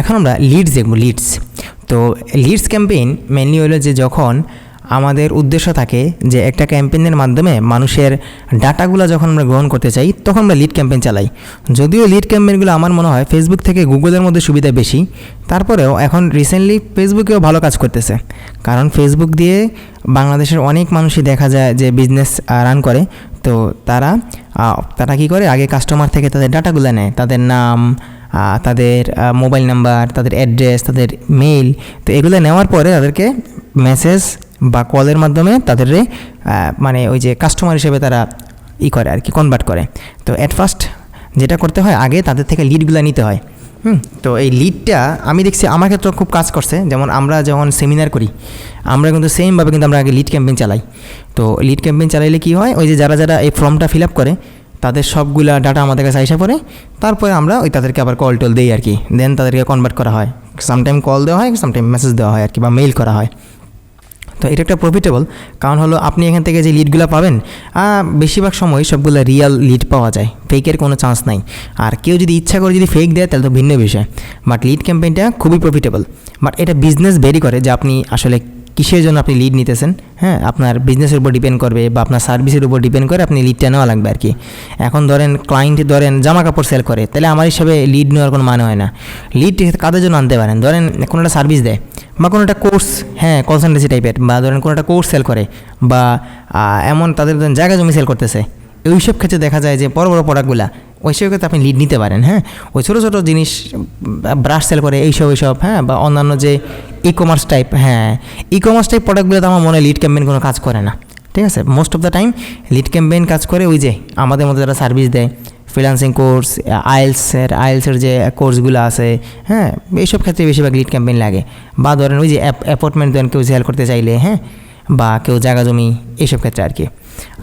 এখন আমরা লিডস দেখব লিডস তো লিডস ক্যাম্পেইন মেনলি হলো যে যখন আমাদের উদ্দেশ্য থাকে যে একটা ক্যাম্পেইনের মাধ্যমে মানুষের ডাটাগুলো যখন আমরা গ্রহণ করতে চাই, তখন আমরা লিড ক্যাম্পেইন চালাই। যদিও লিড ক্যাম্পেইনগুলো আমার মনে হয় ফেসবুক থেকে গুগলের মধ্যে সুবিধা বেশি, তারপরেও এখন রিসেন্টলি ফেসবুকেও ভালো কাজ করতেছে। কারণ ফেসবুক দিয়ে বাংলাদেশের অনেক মানুষই দেখা যায় যে বিজনেস রান করে। তো তারা তারা কি করে? আগে কাস্টমার থেকে তাদের ডাটাগুলো নেয়, তাদের নাম তাদের মোবাইল নাম্বার, তাদের অ্যাড্রেস, তাদের মেইল, তো এগুলো নেওয়ার পরে তাদেরকে মেসেজ বা কলের মাধ্যমে তাদের মানে ওই যে কাস্টমার হিসেবে তারা ই করে আর কি কনভার্ট করে। তো অ্যাট ফার্স্ট যেটা করতে হয়, আগে তাদের থেকে লিডগুলো নিতে হয়। হুম, তো এই লিডটা আমি দেখছি আমার ক্ষেত্রে খুব কাজ করছে। যেমন আমরা যখন সেমিনার করি, আমরা কিন্তু সেমভাবে কিন্তু আমরা আগে লিড ক্যাম্পেইন চালাই। তো লিড ক্যাম্পেইন চালাইলে কি হয়, ওই যে যারা যারা এই ফর্মটা ফিল আপ করে তাদের সবগুলা ডাটা আমাদের কাছে আইসা পড়ে, তারপরে আমরা ওই তাদেরকে আবার কল টল দিই আর কি দেন তাদেরকে কনভার্ট করা হয়। সামটাইম কল দেওয়া হয় সামটাইম মেসেজ দেওয়া হয় আর কি বা মেইল করা হয়। তো এটা একটা প্রফিটেবল কারণ হলো আপনি এখান থেকে যে লিডগুলো পাবেন বেশিরভাগ সময় সবগুলো রিয়াল লিড পাওয়া যায়। ফেকের কোনো চান্স নাই। আর কেউ যদি ইচ্ছা করে যদি ফেক দেয়, তাহলে তো ভিন্ন বিষয়। বাট লিড ক্যাম্পেইনটা খুবই প্রফিটেবল বাট এটা বিজনেস ভেরি করে যে আপনি আসলে কিসের জন্য আপনি লিড নিতেছেন? হ্যাঁ আপনার বিজনেসের উপর ডিপেন্ড করবে বা আপনার সার্ভিসের উপর ডিপেন্ড করে আপনি লিডটা নেওয়া লাগবে আর কি। এখন ধরেন ক্লায়েন্ট ধরেন জামা কাপড় সেল করে, তাহলে আমার হিসাবে লিড নেওয়ার কোনো মানে হয় না। লিড কাদের জন্য আনতে পারেন? ধরেন কোনো একটা সার্ভিস দেয় বা কোনো একটা কোর্স হ্যাঁ কনসালটেন্সি টাইপের বা ধরেন কোনো একটা কোর্স সেল করে, বা এমন তাদের জায়গা জমি সেল করতেছে। ওইসব ক্ষেত্রে দেখা যায় যে বড় বড় প্রোডাক্টগুলা ওইসব ক্ষেত্রে আপনি লিড নিতে পারেন হ্যাঁ। ওই ছোটো ছোটো জিনিস ব্রাশ সেল করে, এইসব এইসব হ্যাঁ বা অন্যান্য যে ই কমার্স টাইপ হ্যাঁ। ই কমার্স টাইপ প্রোডাক্টগুলোতে আমার মনে হয় লিড ক্যাম্পেইন কোনো কাজ করে না। ঠিক আছে? Most of the time lead campaign কাজ করে ওই যে আমাদের মধ্যে যারা সার্ভিস দেয় ফ্রিলান্সিং কোর্স আইএলসের আইএলসের যে কোর্সগুলো আছে হ্যাঁ এইসব ক্ষেত্রে বেশিরভাগ লিড ক্যাম্পেইন লাগে। বা ধরেন ওই যে অ্যাপয়েন্টমেন্ট দেন কেউ সেল করতে চাইলে হ্যাঁ বা কেউ জায়গা জমি, এইসব ক্ষেত্রে আর কি।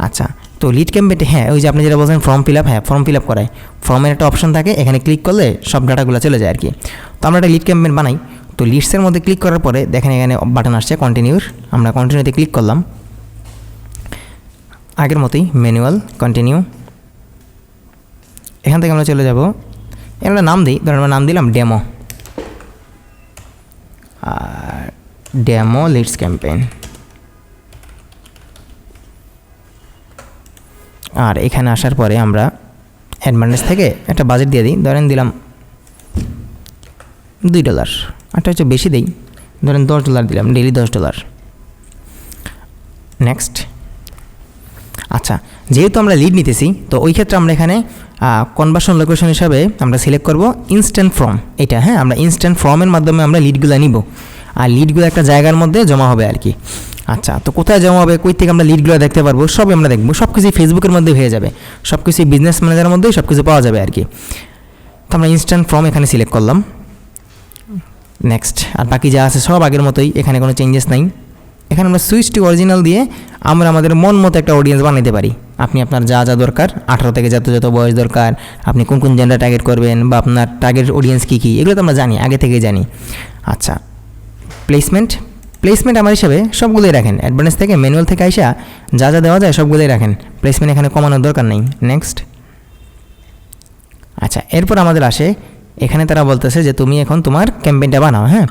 আচ্ছা তো লিড ক্যাম্পেইনে হ্যাঁ ওই যে আপনি যেটা বলছেন ফর্ম ফিল আপ হ্যাঁ ফর্ম ফিল আপ করায়। ফর্মের একটা অপশন থাকে, এখানে ক্লিক করলে সব ডাটাগুলো চলে যায় আর কি। তো আমরা একটা লিড ক্যাম্পেন বানাই। তো লিডসের মধ্যে ক্লিক করার পরে দেখেন এখানে বাটন আসছে কন্টিনিউর আমরা কন্টিনিউতে ক্লিক করলাম। আগের মতোই ম্যানুয়াল কন্টিনিউ এখান থেকে আমরা চলে যাব। একটা নাম দিই। ধরুন আমরা নাম দিলাম ডেমো আর ডেমো লিডস ক্যাম্পেইন আর এখানে আসার পরে আমরা অ্যাডভান্টেজ থেকে একটা বাজেট দিয়ে দিই। ধরেন দিলাম দুই ডলার আরটা হচ্ছে বেশি দেই। ধরেন দশ ডলার দিলাম ডেলি দশ ডলার নেক্সট আচ্ছা যেহেতু আমরা লিড নিতেছি, তো ওই ক্ষেত্রে আমরা এখানে কনভার্সন লোকেশন হিসাবে আমরা সিলেক্ট করব ইনস্ট্যান্ট ফর্ম এটা হ্যাঁ আমরা ইনস্ট্যান্ট ফর্মের মাধ্যমে আমরা লিডগুলো নিব। আর লিডগুলো একটা জায়গার মধ্যে জমা হবে আর কি। আচ্ছা তো কোথায় জমা হবে, কই থেকে আমরা লিডগুলো দেখতে পারব সব আমরা দেখব। সব কিছুই ফেসবুকের মধ্যে হয়ে যাবে। সব কিছুই বিজনেস ম্যানেজারের মধ্যেই সব কিছু পাওয়া যাবে আর কি। তো আমরা ইনস্ট্যান্ট ফর্ম এখানে সিলেক্ট করলাম। নেক্সট আর বাকি যা আছে সব আগের মতোই, এখানে কোনো চেঞ্জেস নাই। এখানে আমরা সুইচ টু অরিজিনাল দিয়ে আমরা আমাদের মন মতো একটা অডিয়েন্স বানাতে পারি। আপনি আপনার যা যা দরকার, আঠারো থেকে যত যত বয়স দরকার, আপনি কোন কোন জেন্ডার টার্গেট করবেন বা আপনার টার্গেট অডিয়েন্স কী কী, এগুলো তো আমরা জানি, আগে থেকেই জানি। আচ্ছা প্লেসমেন্ট প্লেসমেন্ট আমার হিসাবে সবগুলোই রাখেন। অ্যাডভান্স থেকে ম্যানুয়াল থেকে আইসা যা যা দেওয়া যায় সবগুলোই রাখেন। প্লেসমেন্ট এখানে কমানোর দরকার নেই। নেক্সট আচ্ছা এরপর আমাদের আসে এখানে তারা বলতেছে যে তুমি এখন তোমার ক্যাম্পেইনটা বানাও হ্যাঁ?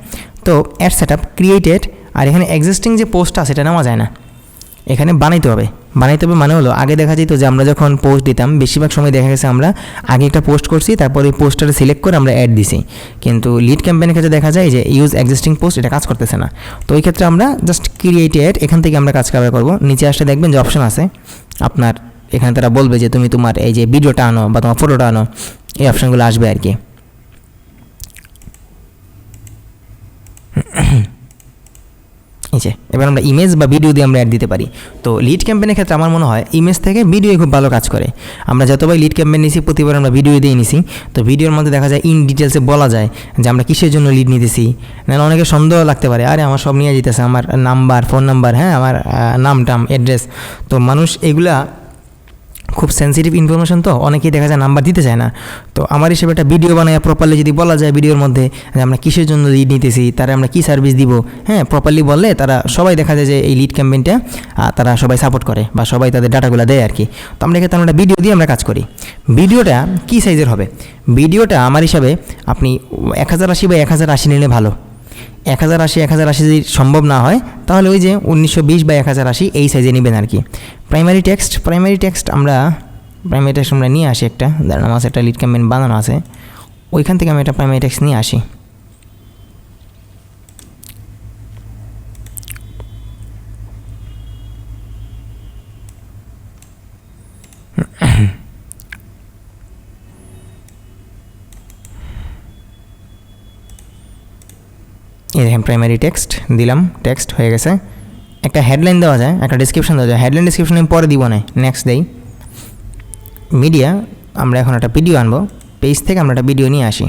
তো অ্যাড সেট আপ ক্রিয়েটেড আর এখানে এক্সিস্টিং যে পোস্টটা সেটা নেওয়া যায় না। এখানে বানাইতে হবে। বানাইতে হবে মানে হলো, আগে দেখা যেত যে আমরা যখন পোস্ট দিতাম, বেশিরভাগ সময় দেখা গেছে আমরা আগে একটা পোস্ট করছি, তারপর ওই পোস্টটা সিলেক্ট করে আমরা অ্যাড দিছি। কিন্তু লিড ক্যাম্পেইনের ক্ষেত্রে দেখা যায় যে ইউজ এক্সিস্টিং পোস্ট এটা কাজ করতেছে না। তো ওই ক্ষেত্রে আমরা জাস্ট ক্রিয়েটেড এখান থেকে আমরা কাজ কভার করব। নিচে আসলে দেখবেন যে অপশন আছে। আপনার এখানে তারা বলবে যে তুমি তোমার এই যে ভিডিওটা আনো বা তোমার ফটোটা আনো, এই অপশানগুলো আসবে আর কি। এই যে, এবার আমরা ইমেজ বা ভিডিও দিয়ে আমরা অ্যাড দিতে পারি। তো লিড ক্যাম্পেইনের ক্ষেত্রে আমার মনে হয় ইমেজ থেকে ভিডিও খুব ভালো কাজ করে। আমরা যতবার লিড ক্যাম্পেইন নিছি, প্রতিবার আমরা ভিডিও দিয়ে নিছি। তো ভিডিওর মধ্যে দেখা যায় ইন ডিটেলসে বলা যায় যে আমরা কিসের জন্য লিড নিতেছি। নাহলে অনেকে সন্দেহ লাগতে পারে, আরে আমার সব নিয়ে যেতেছে আমার নাম্বার ফোন নাম্বার হ্যাঁ আমার নাম টাম অ্যাড্রেস তো মানুষ এগুলা খুব সেন্সিটিভ ইনফরমেশন তো, অনেকেই দেখা যায় নাম্বার দিতে চায় না। তো আমার হিসেবে একটা ভিডিও বানায় প্রপারলি যদি বলা যায় ভিডিওর মধ্যে যে আমরা কিসের জন্য লিড নিতেছি, তারা আমরা কী সার্ভিস দিব হ্যাঁ প্রপারলি বললে তারা সবাই দেখা যায় যে এই লিড ক্যাম্পেইনটা তারা সবাই সাপোর্ট করে বা সবাই তাদের ডাটাগুলো দেয় আর কি তো আমরা এক্ষেত্রে আমরা ভিডিও দিয়ে আমরা কাজ করি। ভিডিওটা কী সাইজের হবে? ভিডিওটা আমার হিসাবে আপনি এক হাজার আশি বা এক হাজার আশি নিলে ভালো। এক হাজার আশি, এক হাজার আশি যদি সম্ভব না হয়, তাহলে ওই যে উনিশশো বিশ বা এক হাজার আশি এই সাইজে নেবেন আর কি। প্রাইমারি টেক্সট প্রাইমারি টেক্সট আমরা প্রাইমারি টেক্সট আমরা নিয়ে আসি একটা, দাঁড়ান, আমার একটা লিড ক্যাম্পেন বানানো আছে। ওইখান থেকে আমি একটা প্রাইমারি টেক্সট নিয়ে আসি। দেখেন প্রাইমারি টেক্সট দিলাম টেক্সট হয়ে গেছে। একটা হেডলাইন দেওয়া যায়, একটা ডিসক্রিপশন দেওয়া যায়। হেডলাইন ডিসক্রিপশন আমি পরে দিব না নেক্সট দেই। মিডিয়া আমরা এখন একটা ভিডিও আনব পেজ থেকে আমরা একটা ভিডিও নিয়ে আসি।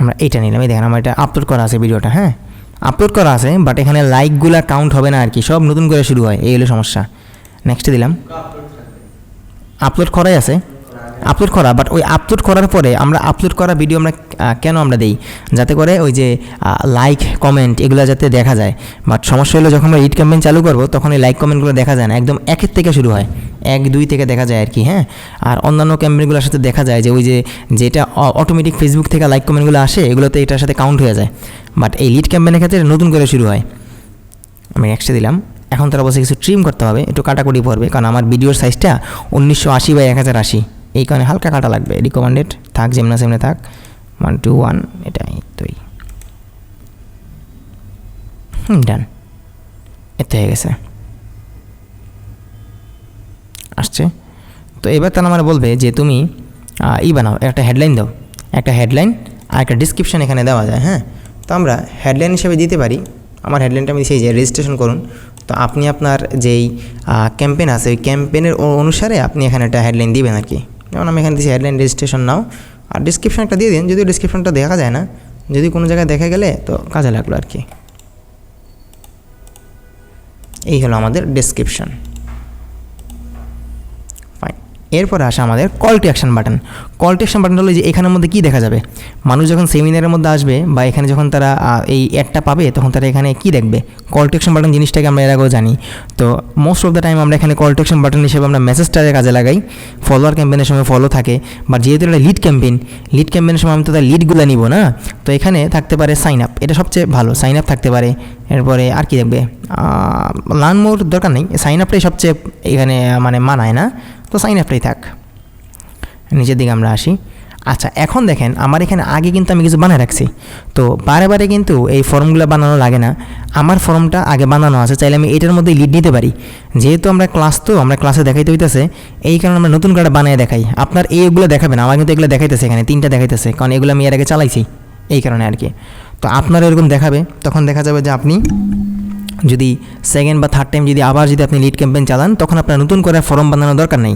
আমরা এটা নিলাম, এই দেখেন আমার এটা আপলোড করা আছে ভিডিওটা হ্যাঁ? আপলোড করা আছে বাট এখানে লাইকগুলো কাউন্ট হবে না আর কি, সব নতুন করে শুরু হয়, এই হলো সমস্যা। নেক্সটে দিলাম। আপলোড করাই আছে। আপলোড করা বাট ওই আপলোড করার পরে আমরা আপলোড করা ভিডিও আমরা কেন আমরা দেই? যাতে করে ওই যে লাইক কমেন্ট এগুলো যাতে দেখা যায়। বাট সমস্যা হলো যখন আমরা ইট ক্যাম্পেইন চালু করব, তখন এই লাইক কমেন্টগুলো দেখা যায় না। একদম একের থেকে শুরু হয়। এক, দুই থেকে দেখা যায় আর কি হ্যাঁ? আর অন্যান্য ক্যাম্পেইনগুলোর সাথে দেখা যায় যে ওই যে, যেটা অটোমেটিক ফেসবুক থেকে লাইক কমেন্টগুলো আসে, এগুলোতে এটার সাথে কাউন্ট হয়ে যায়। বাট এই লিড ক্যাম্পেইনের ক্ষেত্রে নতুন করে শুরু হয়। আমি নেক্সটে দিলাম। এখন তারা বসে কিছু ট্রিম করতে হবে, একটু কাটাকুটি পড়বে, কারণ আমার ভিডিওর সাইজটা উনিশশো আশি বাই এক হাজার আশি। এই কারণে হালকা কাটা লাগবে। রিকমেন্ডেড থাক, যেমনা সেমনে থাক। ওয়ান টু ওয়ান এটাই তুই হুম ডান এতে হয়ে গেছে। আসছে। তো এবার তারা আমার বলবে যে তুমি ই বানাও, একটা হেডলাইন দাও। একটা হেডলাইন আর একটা ডিসক্রিপশান এখানে দেওয়া যায় হ্যাঁ? তো আমরা হেডলাইন হিসেবে দিতে পারি। আমার হেডলাইনটা আমি সেই যে রেজিস্ট্রেশন করুন। তো আপনি আপনার যেই ক্যাম্পেন আছে, ওই ক্যাম্পেনের অনুসারে আপনি এখানে একটা হেডলাইন দিবেন আর কি। যেমন আমি এখানে দিচ্ছি হেডলাইন রেজিস্ট্রেশন নাও আর ডিসক্রিপশন একটা দিয়ে দিন যদি ডিসক্রিপশনটা দেখা যায় না, যদি কোনো জায়গায় দেখা গেলে তো কাজে লাগল আর কি। এই হলো আমাদের ডিসক্রিপশান এরপর আসে আমাদের call to action button call to action button হলো যে এখানের মধ্যে কী দেখা যাবে? মানুষ যখন সেমিনারের মধ্যে আসবে বা এখানে যখন তারা এই অ্যাডটা পাবে, তখন তারা এখানে কী দেখবে? কল টু অ্যাকশন বাটন জিনিসটাকে আমরা এর আগেও জানি। তো মোস্ট অফ দ্য টাইম আমরা এখানে কল টু অ্যাকশন বাটন হিসেবে আমরা মেসেজটাকে কাজে লাগাই। ফলোয়ার ক্যাম্পেনের সময় ফলো থাকে। বা যেহেতু এটা লিড ক্যাম্পেইন লিড ক্যাম্পেনের সময় আমি তো তার লিডগুলো নিব না। তো এখানে থাকতে পারে সাইন আপ এটা সবচেয়ে ভালো সাইন আপ থাকতে পারে। এরপরে আর কি দেখবে? লার্ন মোর দরকার নেই। সাইন আপটাই সবচেয়ে এখানে মানে মানায় না। তো সাইন আপটাই থাক। নিচের দিকে আমরা আসি। আচ্ছা এখন দেখেন, আমার এখানে আগে কিন্তু আমি কিছু বানায় রাখছি। তো বারে বারে কিন্তু এই ফর্মগুলো বানানো লাগে না। আমার ফর্মটা আগে বানানো আছে, চাইলে আমি এটার মধ্যে লিড নিতে পারি। যেহেতু আমরা ক্লাস তো, আমরা ক্লাসে দেখাইতে হইতেছে, এই কারণে আমরা নতুন করে বানিয়ে দেখাই। আপনার এইগুলো দেখাবেন, আমার কিন্তু এগুলো দেখাইতেছে এখানে, তিনটা দেখাইতেছে, কারণ এগুলো আমি এর আগে চালাইছি, এই কারণে আর কি। তো আপনার এরকম দেখাবে, তখন দেখা যাবে যে আপনি যদি সেকেন্ড বা থার্ড টাইম যদি আবার যদি আপনি লিড ক্যাম্পেইন চালান, তখন আপনার নতুন করে ফর্ম বানানোর দরকার নেই।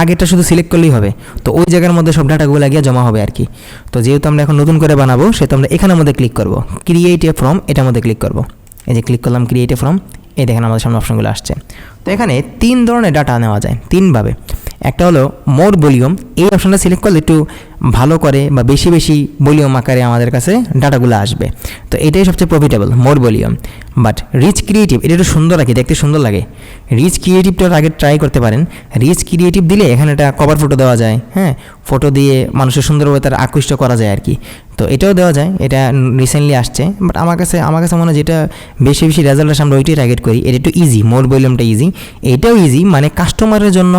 আগেটা শুধু সিলেক্ট করলেই হবে। তো ওই জায়গার মধ্যে সব ডাটাগুলো গিয়ে জমা হবে আর কি। তো যেহেতু আমরা এখন নতুন করে বানাবো, সেহেতু আমরা এখানের মধ্যে ক্লিক করব। ক্রিয়েট এ ফর্ম এটার মধ্যে ক্লিক করব। এই যে ক্লিক করলাম ক্রিয়েট এ ফর্ম এই দেখেন আমাদের সামনে অপশনগুলো আসছে। তো এখানে তিন ধরনের ডাটা নেওয়া যায়, তিনভাবে। একটা হলো মোর ভলিউম। এই অপশনটা সিলেক্ট করলে একটু ভালো করে বা বেশি বেশি ভলিউম আকারে আমাদের কাছে ডাটাগুলো আসবে। তো এটাই সবচেয়ে profitable more volume. But reach creative এটা একটু সুন্দর লাগে দেখতে সুন্দর লাগে। রিচ ক্রিয়েটিভটা আগে ট্রাই করতে পারেন। রিচ ক্রিয়েটিভ দিলে এখানে একটা কভার ফটো দেওয়া যায় হ্যাঁ? ফটো দিয়ে মানুষের সুন্দরভাবে তার আকৃষ্ট করা যায় আর কি তো এটাও দেওয়া যায়, এটা রিসেন্টলি আসছে। বাট আমার কাছে আমার কাছে মনে হয় যেটা বেশি বেশি রেজাল্ট আসে, আমরা ওইটাই টার্গেট করি। এটা একটু ইজি মোর ভলিউমটা ইজি এটাও ইজি মানে কাস্টমারের জন্য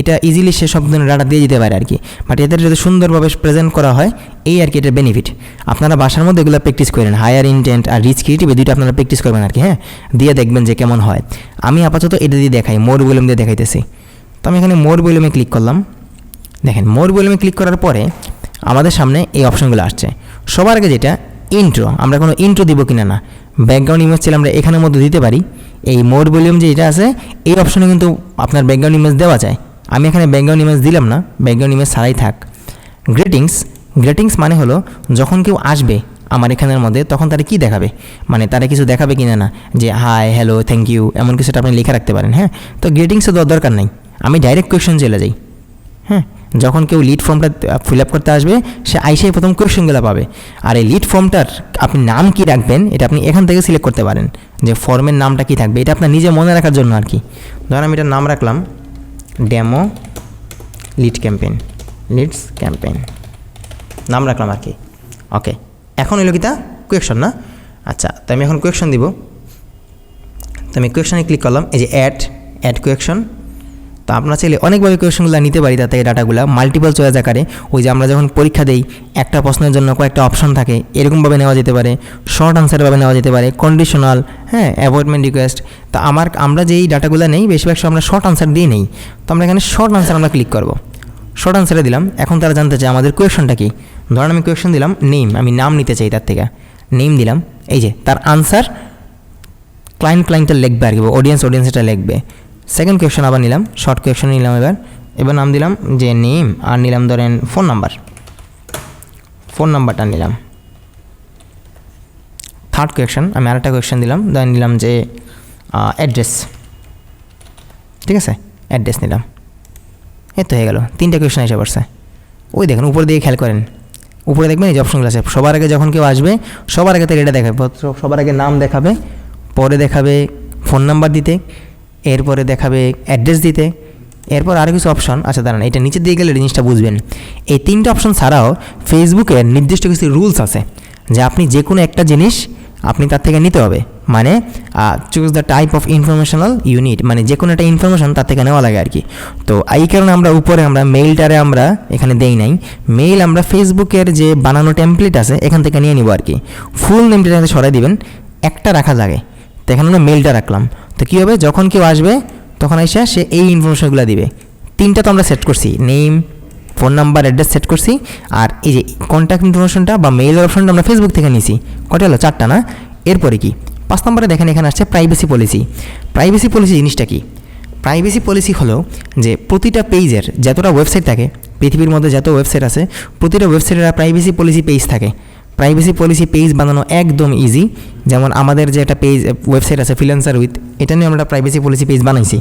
এটা ইজিলি সে সব ধরনের ডাটা দিয়ে দিতে পারে আর কি। বাট এদের যদি সুন্দরভাবে প্রেজেন্ট করা হয়, এই আর কি এটার বেনিফিট আপনারা বাসার মধ্যে এগুলো প্র্যাকটিস করেন। হায়ার ইন্টেন্ট আর রিচ ক্রিয়েটিভ দুইটা আপনারা প্র্যাকটিস করবেন আর কি হ্যাঁ? দিয়ে দেখবেন যে কেমন হয়। আমি আপাতত এটা দিয়ে দেখাই মোর ভলিউম দিয়ে দেখাইতেছি। তো আমি এখানে মোর ভলিউমে ক্লিক করলাম। দেখেন মোর ভলিউমে ক্লিক করার পরে আমাদের সামনে এই অপশনগুলো আসছে। সবার আগে যেটা ইন্ট্রো আমরা কোনো ইন্ট্রো দিব কিনা না। ব্যাকগ্রাউন্ড ইমেজ চাইলে আমরা এখানের মধ্যে দিতে পারি। এই মোর ভলিউম যে এটা আছে, এই অপশনে কিন্তু আপনার ব্যাকগ্রাউন্ড ইমেজ দেওয়া যায়। আমি এখানে ব্যাকগ্রাউন্ড ইমেজ দিলাম না ব্যাকগ্রাউন্ড ইমেজ ছাড়াই থাক। গ্রিটিংস গ্রিটিংস মানে হলো যখন কেউ আসবে আমার এখানের মধ্যে, তখন তারা কি দেখাবে? মানে তারা কিছু দেখাবে কি না? যে হাই হ্যালো থ্যাংক ইউ এমন কিছুটা আপনি লিখে রাখতে পারেন হ্যাঁ? তো গ্রেটিংসে দেওয়ার দরকার নেই। আমি ডাইরেক্ট কোয়েশন চলে যাই হ্যাঁ? যখন কেউ লিড ফর্মটা ফিল আপ করতে আসবে, সে আইসেই প্রথম কোয়েশনগুলো পাবে। আর এই লিড ফর্মটার আপনি নাম কি রাখবেন, এটা আপনি এখান থেকে সিলেক্ট করতে পারেন। যে ফর্মের নামটা কি থাকবে, এটা আপনার নিজে মনে রাখার জন্য আর কি। ধরেন আমি এটার নাম রাখলাম demo lead campaign leads campaign নাম রাখলাম আর কি। ওকে এখন এলো কিতা কোয়েকশন না? আচ্ছা তো আমি এখন কোয়েকশন দিব। তো আমি কোয়েকশনে ক্লিক করলাম, এই যে অ্যাড অ্যাড কোয়েকশন তো আপনারা চাইলে অনেকভাবে কোয়েশনগুলো নিতে পারি তাতে ডাটাগুলো মাল্টিপল চয়েস আকারে। ওই যে আমরা যখন পরীক্ষা দেই, একটা প্রশ্নের জন্য কয়েকটা অপশন থাকে এরকমভাবে নেওয়া যেতে পারে। শর্ট আনসারভাবে নেওয়া যেতে পারে। কন্ডিশনাল হ্যাঁ অ্যাপয়েন্টমেন্ট রিকোয়েস্ট তো আমার, আমরা যেই ডাটাগুলো নেই, বেশিরভাগ সময় আমরা শর্ট আনসার দিয়ে নেই। তো আমরা এখানে শর্ট আনসার আমরা ক্লিক করব। শর্ট আনসারে দিলাম। এখন তারা জানতে চায় আমাদের কোয়েশনটা কি? ধরেন আমি কোয়েশন দিলাম নেম আমি নাম নিতে চাই তার থেকে। নেম দিলাম। এই যে তার আনসার ক্লায়েন্ট ক্লায়েন্টটা লিখবে আর কি অডিয়েন্স অডিয়েন্সটা লিখবে। সেকেন্ড কোয়েশন আবার নিলাম শর্ট কোয়েশন নিলাম এবার। এবার নাম দিলাম যে নেম, আর নিলাম ধরেন ফোন নাম্বার ফোন নাম্বারটা নিলাম। থার্ড কোয়েশন আমি আরেকটা কোয়েশন দিলাম, ধরেন নিলাম যে অ্যাড্রেস ঠিক আছে? অ্যাড্রেস নিলাম। এ তো হয়ে গেল, তিনটা কোয়েশন এসে পড়ছে। ওই দেখেন, উপরে দিয়ে খেয়াল করেন। উপরে দেখবেন এই যে অপশনগুলো আছে, সবার আগে যখন কেউ আসবে, সবার আগে তাহলে এটা দেখাবে, সবার আগে নাম দেখাবে, পরে দেখাবে ফোন নাম্বার দিতে। এরপরে দেখাবে অ্যাড্রেস দিতে। এরপর আরও কিছু অপশন আচ্ছা দাঁড়ান, এটা নিচে দিয়ে গেলে জিনিসটা বুঝবেন। এই তিনটা অপশন ছাড়াও ফেসবুকের নির্দিষ্ট কিছু রুলস আছে, যে আপনি যে কোনো একটা জিনিস আপনি তার থেকে নিতে হবে। মানে choose the type of informational unit মানে যে কোনো একটা ইনফরমেশন তার থেকে নেওয়া লাগে আর কি। তো এই কারণে আমরা উপরে আমরা মেইলটারে আমরা এখানে দেই নাই। মেইল আমরা ফেসবুকের যে বানানো টেমপ্লেট আছে, এখান থেকে নিয়ে নিব আর কি। ফুল নেমটা সরাই দিবেন, একটা রাখা লাগে তো এখানে আমরা মেইলটা রাখলাম। তো কী হবে? যখন কেউ আসবে, তখন এসে সে এই ইনফরমেশনগুলো দিবে। তিনটা তো আমরা সেট করছি। Name phone number address set করছি। আর এই যে কন্ট্যাক্ট ইনফরমেশনটা বা মেইল অপশনটা আমরা ফেসবুক থেকে নিছি। কটা হলো? চারটা, না? এরপরে কি? পাঁচ নম্বরে দেখেন, এখানে আসছে প্রাইভেসি পলিসি প্রাইভেসি পলিসি জিনিসটা কি? প্রাইভেসি পলিসি হলো যে প্রতিটা পেজের যতটা ওয়েবসাইট থাকে, পৃথিবীর মধ্যে যত ওয়েবসাইট আছে, প্রতিটা ওয়েবসাইটের প্রাইভেসি পলিসি পেজ থাকে। প্রাইভেসি পলিসি পেজ বানানো একদম ইজি যেমন আমাদের যে একটা পেজ ওয়েবসাইট আছে ফ্রিল্যান্সার উইথ এটা নিয়ে আমরা প্রাইভেসি পলিসি পেজ বানাইছি।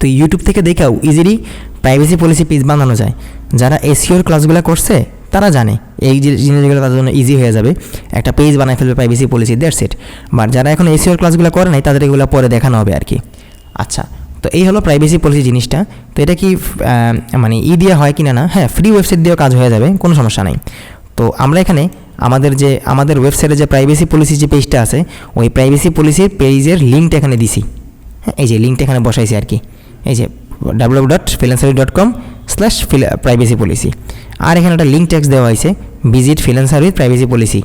তো ইউটিউব থেকে দেখেও ইজিলি প্রাইভেসি পলিসি পেজ বানানো যায়। যারা এসিওর ক্লাসগুলো করছে, তারা জানে। এই জিনিসগুলো তাদের জন্য ইজি হয়ে যাবে। একটা পেজ বানায় ফেলবে privacy policy that's it but যারা এখন এসিওর ক্লাসগুলো করে নাই, তাদের এগুলো পরে দেখানো হবে আর কি আচ্ছা তো এই হলো প্রাইভেসি পলিসি জিনিসটা। তো এটা কি মানে ই দিয়ে হয় কি না হ্যাঁ ফ্রি ওয়েবসাইট দিয়েও কাজ হয়ে যাবে, কোনো সমস্যা নেই। তো আমরা এখানে আমাদের যে, আমাদের ওয়েবসাইটে যে প্রাইভেসি পলিসি যে পেজটা আছে, ওই প্রাইভেসি পলিসির পেজের লিঙ্কটা এখানে দিছি। হ্যাঁ এই যে লিঙ্কটা এখানে বসাইছি আর কি। এই যে W dot freelancery dot com slash privacy policy আর এখানে একটা লিঙ্ক টেক্সট দেওয়া হয়েছে visit freelancer with privacy policy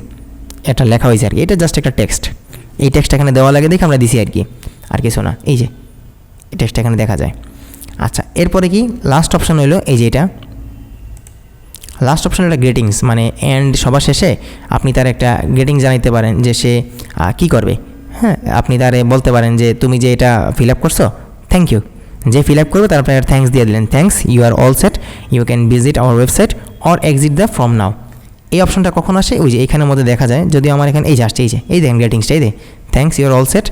এটা লেখা হয়েছে আর কি। এটা জাস্ট একটা টেক্সট এই টেক্সট এখানে দেওয়া লাগে দেখে আমরা দিছি আর কি। আর কিছু না। এই যে, এই টেক্সট এখানে দেখা যায়। আচ্ছা এরপরে কি লাস্ট অপশন হলো, এই যে এটা। লাস্ট অপশন একটা গ্রেটিংস মানে এন্ড সবার শেষে আপনি তার একটা গ্রেটিং জানাইতে পারেন যে সে কি করবে। হ্যাঁ আপনি তারে বলতে পারেন যে, তুমি যে এটা ফিল আপ করছ থ্যাংক ইউ যে ফিল আপ করবে, তার আপনি থ্যাঙ্কস দিয়ে দিলেন। Thanks you are all set you can visit our website or exit the from now এই অপশনটা কখন আসে? ওই যে এখানের মধ্যে দেখা যায়। যদি আমার এখানে, এই যে আসছে, এই যে, এই দেখেন গ্রেটিংসটা এই the thanks you are all set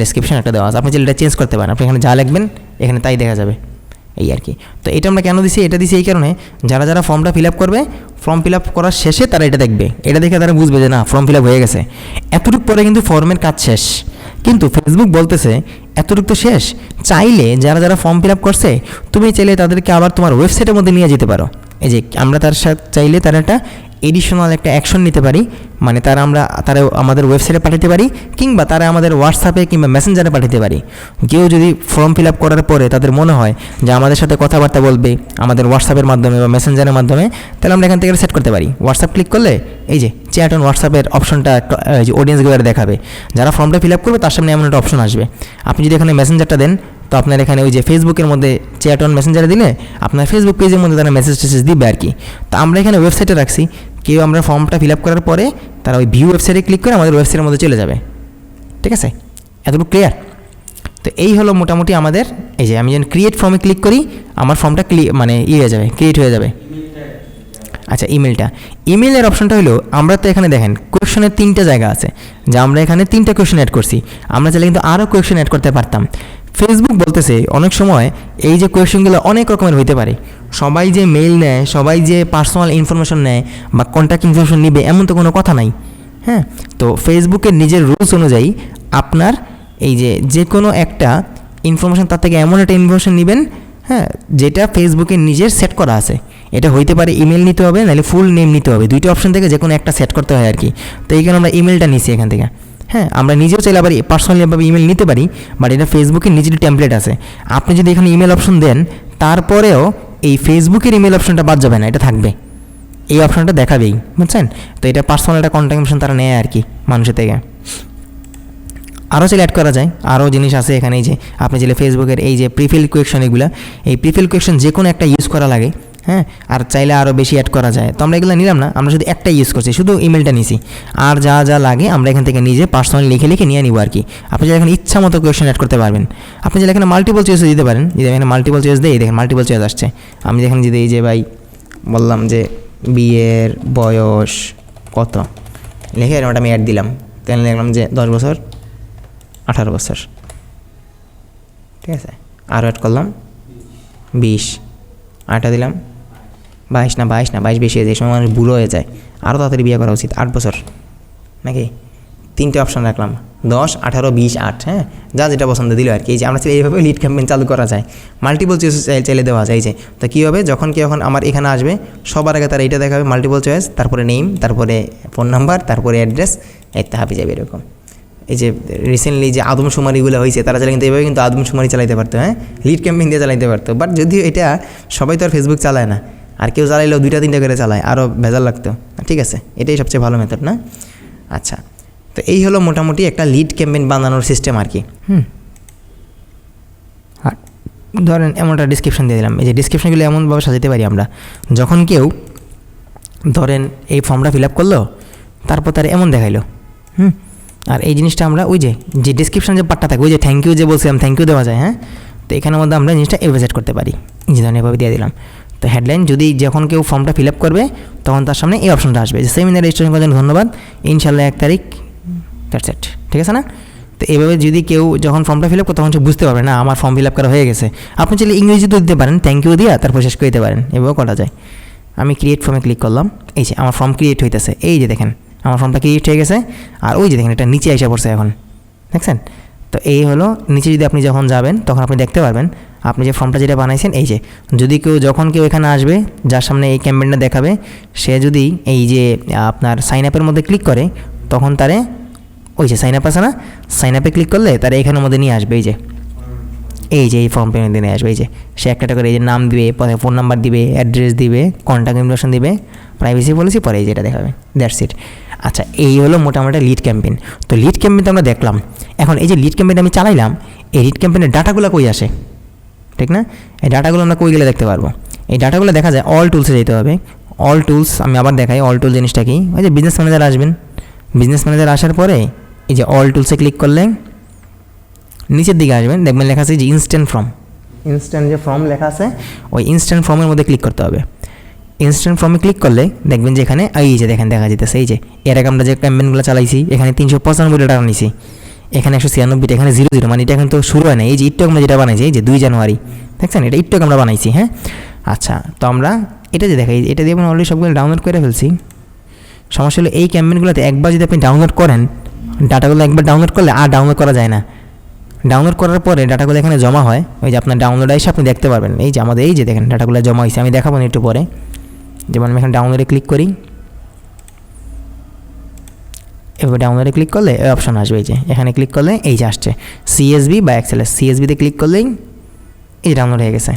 description একটা দেওয়া আছে। আপনি চাইলে এটা চেঞ্জ করতে পারেন। আপনি এখানে যা লিখবেন, এখানে তাই দেখা যাবে। এই আর কি। তো এটা আমরা কেন দিছি? এটা দিছি এই কারণে যারা যারা ফর্মটা ফিল আপ করবে ফর্ম ফিল আপ করার শেষে তারা এটা দেখবে। এটা দেখে তারা বুঝবে যে না ফর্ম ফিল আপ হয়ে গেছে। এতটুকু পরে কিন্তু ফর্মের কাজ শেষ। কিন্তু ফেসবুক বলতেছে, এতটুকু তো শেষ। চাইলে যারা যারা ফর্ম ফিল আপ করছে, তুমি চাইলে তাদেরকে আবার তোমার ওয়েবসাইটের মধ্যে নিয়ে যেতে পারো। এই যে আমরা তার সাথে, চাইলে তারা একটা এডিশনাল একটা অ্যাকশন নিতে পারি মানে তারা আমরা, তারা আমাদের ওয়েবসাইটে পাঠাতে পারি, কিংবা তারা আমাদের হোয়াটসঅ্যাপে কিংবা মেসেঞ্জারে পাঠাতে পারি। কেউ যদি ফর্ম ফিল আপ করার পরে তাদের মনে হয় যে আমাদের সাথে কথাবার্তা বলবে আমাদের হোয়াটসঅ্যাপের মাধ্যমে বা মেসেঞ্জারের মাধ্যমে, তাহলে আমরা এখান থেকে সেট করতে পারি। হোয়াটসঅ্যাপ ক্লিক করলে এই যে চ্যাট অন হোয়াটসঅ্যাপের অপশনটা যে অডিয়েন্সগুলো দেখাবে। যারা ফর্মটা ফিল আপ করবে তার সামনে এমন একটা অপশন আসবে। আপনি যদি এখানে মেসেঞ্জারটা দেন, তো আপনার এখানে ওই যে ফেসবুকের মধ্যে চ্যাট অন মেসেঞ্জারে দিলে আপনার ফেসবুক পেজের মধ্যে তারা মেসেজ টেসেজ দিবে আর কি। তো আমরা এখানে ওয়েবসাইটে রাখছি। কেউ আমরা ফর্মটা ফিল আপ করার পরে তারা ওই ভিউ ওয়েবসাইটে ক্লিক করে আমাদের ওয়েবসাইটের মধ্যে চলে যাবে। ঠিক আছে? এতটুকু ক্লিয়ার তো এই হলো মোটামুটি আমাদের, এই যে আমি যখন ক্রিয়েট ফর্মে ক্লিক করি, আমার ফর্মটা ক্লি মানে ই হয়ে যাবে ক্রিয়েট হয়ে যাবে। আচ্ছা ইমেলটা ইমেলের অপশনটা হলো, আমরা তো এখানে দেখেন কোয়েশনের তিনটা জায়গা আছে। যে আমরা এখানে তিনটা কোয়েশন অ্যাড করছি। আমরা চাইলে কিন্তু আরও কোয়েশন অ্যাড করতে পারতাম। ফেসবুক বলতেছে, অনেক সময় এই যে কোয়েশনগুলো অনেক রকমের হইতে পারে। সবাই যে মেইল নেয়, সবাই যে পার্সোনাল ইনফরমেশন নেয় বা কন্ট্যাক্ট ইনফরমেশন নিবে, এমন তো কোনো কথা নাই। হ্যাঁ? তো ফেসবুকের নিজের রুলস অনুযায়ী আপনার এই যে যে কোনো একটা ইনফরমেশন তার থেকে এমন একটা ইনফরমেশন নেবেন হ্যাঁ যেটা ফেসবুকে নিজের সেট করা আছে। এটা হইতে পারে ইমেল নিতে হবে, নাহলে ফুল নেম নিতে হবে। দুইটা অপশন থেকে যে কোনো একটা সেট করতে হয় আর কি। তো এই কারণে আমরা ইমেলটা নিছি এখান থেকে। হ্যাঁ আমরা নিজেও চাইলে আবার পার্সোনালিভাবে ইমেল নিতে পারি বাট এটা ফেসবুকের নিজের টেমপ্লেট আছে। আপনি যদি এখানে ইমেল অপশন দেন, তারপরেও এই ফেসবুকের ইমেল অপশনটা বাদ যাবে না, এটা থাকবে। এই অপশনটা দেখাবেই, বুঝছেন? তো এটা পার্সোনাল একটা কন্ট্যাক্ট তারা নেয় আর কি, মানুষের থেকে। আরও চাইলে অ্যাড করা যায়, আরও জিনিস আছে এখানে যে, আপনি চাইলে ফেসবুকের এই যে প্রিফিল কোয়েকশন এগুলো, এই প্রিফিল কোয়েকশন যে কোনো একটা ইউজ করা লাগে। হ্যাঁ? আর চাইলে আরও বেশি অ্যাড করা যায়। তো আমরা এগুলো নিলাম না, আমরা শুধু একটাই ইউজ করছি, শুধু ইমেলটা নিছি। আর যা যা লাগে আমরা এখান থেকে নিজে পার্সোনালি লিখে লিখে নিয়ে নিব আর কি আপনি যদি এখানে ইচ্ছা মতো কোয়েশন অ্যাড করতে পারবেন। আপনি যদি এখানে মাল্টিপল চয়েস দিতে পারেন। যদি এখানে মাল্টিপল চয়েস দেই, দেখেন মাল্টিপল চয়েস আসছে। আমি এখানে যদি এই যে ভাই বললাম যে বিয়ের বয়স কত? লিখে এরকম আমি অ্যাড দিলাম। তাহলে দেখলাম যে দশ বছর, আঠারো বছর। ঠিক আছে? আরও অ্যাড করলাম। বিশ। আটটা দিলাম। বাইশ না বাইশ না বাইশ বেশি হয়ে যায় সময় মানুষ বুড়ো হয়ে যায়। আরও তাড়াতাড়ি বিয়ে করা উচিত, আট বছর। নাকি? তিনটে অপশান রাখলাম। দশ, আঠারো, বিশ, আট হ্যাঁ? যা যেটা পছন্দ দিল আর কি। এই যে আমরা এইভাবে লিড ক্যাম্পেইন চালু করা যায়। মাল্টিপল চয়েস চাইলে দেওয়া যায়। যে, তো কী হবে? যখন কেউ এখন আমার এখানে আসবে, সবার আগে তারা এইটা দেখাবে মাল্টিপল চয়েস তারপরে নেম তারপরে ফোন নাম্বার তারপরে অ্যাড্রেস এতে হাবি যাবে এরকম। এই যে রিসেন্টলি যে আদমশুমারিগুলো হয়েছে, তারা চাইলে কিন্তু এভাবে কিন্তু আদমশুমারি চালাইতে পারতো হ্যাঁ? লিড ক্যাম্পেইন দিয়ে চালাইতে পারতো। বাট যদিও এটা সবাই তো আর ফেসবুক চালায় না। আর কেউ চালাইলেও দুইটা, তিনটা করে চালায় আরও ভেজাল লাগতো। ঠিক আছে, এটাই সবচেয়ে ভালো মেথড না? আচ্ছা তো এই হলো মোটামুটি একটা লিড ক্যাম্পেইন বানানোর সিস্টেম আর কি। হুম। ধরেন এমন একটা ডিসক্রিপশন দিয়ে দিলাম। এই যে ডিসক্রিপশনগুলো এমনভাবে সাজাতে পারি আমরা। যখন কেউ ধরেন এই ফর্মটা ফিল আপ করল, তারপর তার এমন দেখাইলো। হুম। আর এই জিনিসটা আমরা ওই যে যে ডিসক্রিপশন যে পার্টটা থাকে, ওই যে থ্যাংক ইউ যে বলছিলাম থ্যাংক ইউ দেওয়া যায় হ্যাঁ? তো এখানের মধ্যে আমরা জিনিসটা এভাজেট করতে পারি। যে ধরনের এভাবে দিয়ে দিলাম। তো হেডলাইন যদি যখন কেউ ফর্মটা ফিল আপ করবে, তখন তার সামনে এই অপশনটা আসবে। যে সেমিনার রেজিস্ট্রেশন করার জন্য ধন্যবাদ। ইনশাল্লাহ এক তারিখ দ্যাটস ইট ঠিক আছে না? তো এভাবে যদি কেউ যখন ফর্মটা ফিল আপ করে, তখন সে বুঝতে পারবে, না, আমার ফর্ম ফিল আপ করা হয়ে গেছে। আপনি চাইলে ইংরেজিতেও দিতে পারেন থ্যাংক ইউ দিয়া তারপর শেষ করে দিতে পারেন। এভাবেও করা যায়। আমি ক্রিয়েট ফর্মে ক্লিক করলাম। এই যে, আমার ফর্ম ক্রিয়েট হইতেছে। এই যে দেখেন, আমার ফর্মটা ক্রিয়েট হয়ে গেছে। আর ওই যে দেখেন, এটা নিচে এসে পড়ছে এখন। দেখছেন? তো এই হলো, নিচে যদি আপনি যখন যাবেন, তখন আপনি দেখতে পারবেন, আপনি যে ফর্মটা যেটা বানাইছেন, এই যে। যদি কেউ, যখন কেউ এখানে আসবে, যার সামনে এই ক্যাম্পেইনটা দেখাবে, সে যদি এই যে আপনার সাইন আপের মধ্যে ক্লিক করে, তখন তারে, ওই যে সাইন আপ আছে না সাইন আপে ক্লিক করলে তারা এখানের মধ্যে নিয়ে আসবে, এই যে। এই যে এই ফর্ম পেমেন্ট নিয়ে আসবে, এই যে। সে একটা করে এই যে নাম দিবে, পরে ফোন নাম্বার দিবে অ্যাড্রেস দিবে কন্ট্যাক্ট ইনফরমেশন দিবে প্রাইভেসি পলিসি পরে এই যেটা দেখাবে দ্যাটস ইট আচ্ছা এই হলো মোটামুটি লিড ক্যাম্পেইন তো লিড ক্যাম্পেইন তো আমরা দেখলাম। এখন এই যে লিড ক্যাম্পেইন আমি চালাইলাম এই লিড ক্যাম্পেইনের ডাটাগুলো কই আসে? ঠিক না? এই ডাটাগুলো আমরা কই গেলে দেখতে পারব? এই ডাটাগুলো দেখা যায় অল টুলসে যেতে হবে। অল টুলস আমি আবার দেখাই অল টুল জিনিসটা কি? ওই যে বিজনেস ম্যানেজার আসবেন। বিজনেস ম্যানেজার আসার পরে এই যে অল টুলসে ক্লিক করলে নিচের দিকে আসবেন। দেখবেন লেখা আছে যে ইনস্ট্যান্ট ফর্ম ইনস্ট্যান্ট যে ফর্ম লেখা আছে ওই ইনস্ট্যান্ট ফর্মের মধ্যে ক্লিক করতে হবে। ইনস্ট্যান্ট ফর্মে ক্লিক করলে দেখবেন যে এখানে, এই যে দেখেন দেখা যেতেছে এই যে, এর আগে আমরা যে ক্যাম্পেনগুলো চালাইছি, এখানে তিনশো পঁচানব্বই টাকা নিছি। এখানে একশো ছিয়ানব্বইটা, এখানে জিরো জিরো মানে এটা এখন তো শুরু হয় না এই যে ইটটক আমরা যেটা বানাইছি, এই যে দুই জানুয়ারি, দেখছেন? এটা ইটটক আমরা বানাইছি হ্যাঁ? আচ্ছা তো আমরা এটা যে দেখাই, এটা দিয়ে আমরা অলরেডি সবগুলো ডাউনলোড করে ফেলছি। সমস্যা হলো এই ক্যাম্পেনগুলোতে একবার যদি আপনি ডাউনলোড করেন, ডাটাগুলো একবার ডাউনলোড করলে আর ডাউনলোড করা যায় না। ডাউনলোড করার পরে ডাটাগুলো এখানে জমা হয়। ওই যে আপনার ডাউনলোড এসে আপনি দেখতে পারবেন। এই যে আমাদের, এই যে দেখেন, ডাটাগুলো জমা হয়েছে। আমি দেখাবো একটু পরে। যেমন আমি এখানে ডাউনলোডে ক্লিক করি, এবার ডাউনলোডে ক্লিক করলে অপশন আসবে এই যে, এখানে ক্লিক করলে এই যে আসছে। সিএসবি বা এক্সেলের সিএসবিতে ক্লিক করলেই এই ডাউনলোড হয়ে গেছে।